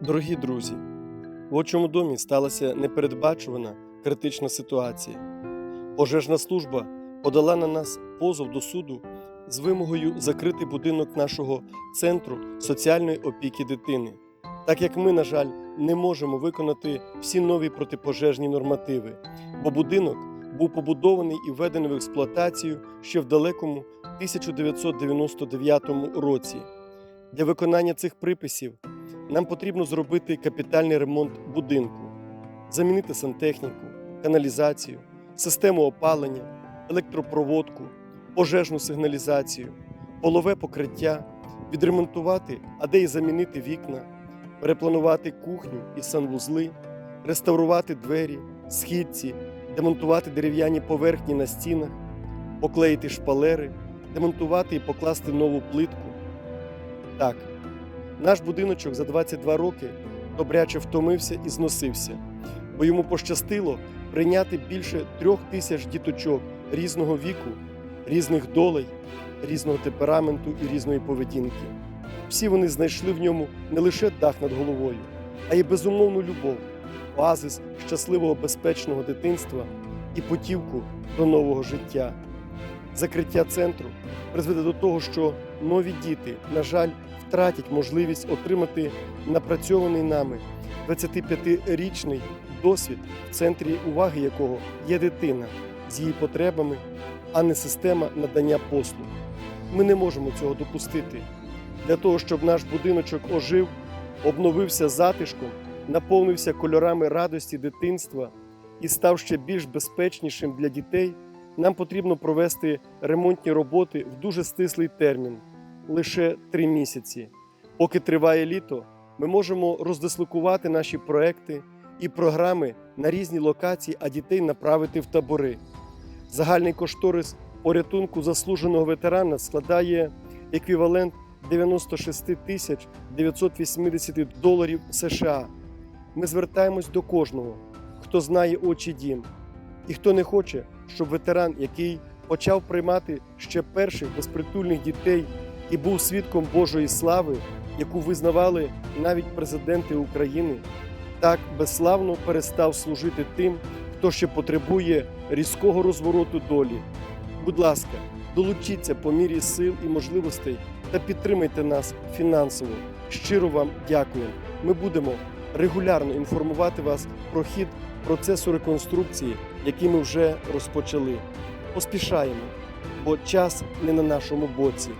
Дорогі друзі, в отчому домі сталася непередбачувана критична ситуація. Пожежна служба подала на нас позов до суду з вимогою закрити будинок нашого центру соціальної опіки дитини, так як ми, на жаль, не можемо виконати всі нові протипожежні нормативи, бо будинок був побудований і введений в експлуатацію ще в далекому 1999 році. Для виконання цих приписів нам потрібно зробити капітальний ремонт будинку, замінити сантехніку, каналізацію, систему опалення, електропроводку, пожежну сигналізацію, полове покриття, відремонтувати, а де й замінити вікна, перепланувати кухню і санвузли, реставрувати двері, східці, демонтувати дерев'яні поверхні на стінах, поклеїти шпалери, демонтувати і покласти нову плитку. Так, наш будиночок за 22 роки добряче втомився і зносився, бо йому пощастило прийняти більше трьох тисяч діточок різного віку, різних долей, різного темпераменту і різної поведінки. Всі вони знайшли в ньому не лише дах над головою, а й безумовну любов, оазис щасливого безпечного дитинства і путівку до нового життя. Закриття центру призведе до того, що нові діти, на жаль, втратять можливість отримати напрацьований нами 25-річний досвід, в центрі уваги якого є дитина з її потребами, а не система надання послуг. Ми не можемо цього допустити. Для того, щоб наш будиночок ожив, обновився затишком, наповнився кольорами радості дитинства і став ще більш безпечнішим для дітей, нам потрібно провести ремонтні роботи в дуже стислий термін лише три місяці. Поки триває літо, ми можемо роздислокувати наші проекти і програми на різні локації, а дітей направити в табори. Загальний кошторис порятунку заслуженого ветерана складає еквівалент 96 тисяч 980 доларів США. Ми звертаємось до кожного, хто знає очі дім, і хто не хоче, щоб ветеран, який почав приймати ще перших безпритульних дітей і був свідком Божої слави, яку визнавали навіть президенти України, так безславно перестав служити тим, хто ще потребує різкого розвороту долі. Будь ласка, долучіться по мірі сил і можливостей та підтримайте нас фінансово. Щиро вам дякую. Ми будемо регулярно інформувати вас про хід процесу реконструкції, який ми вже розпочали. Поспішаємо, бо час не на нашому боці.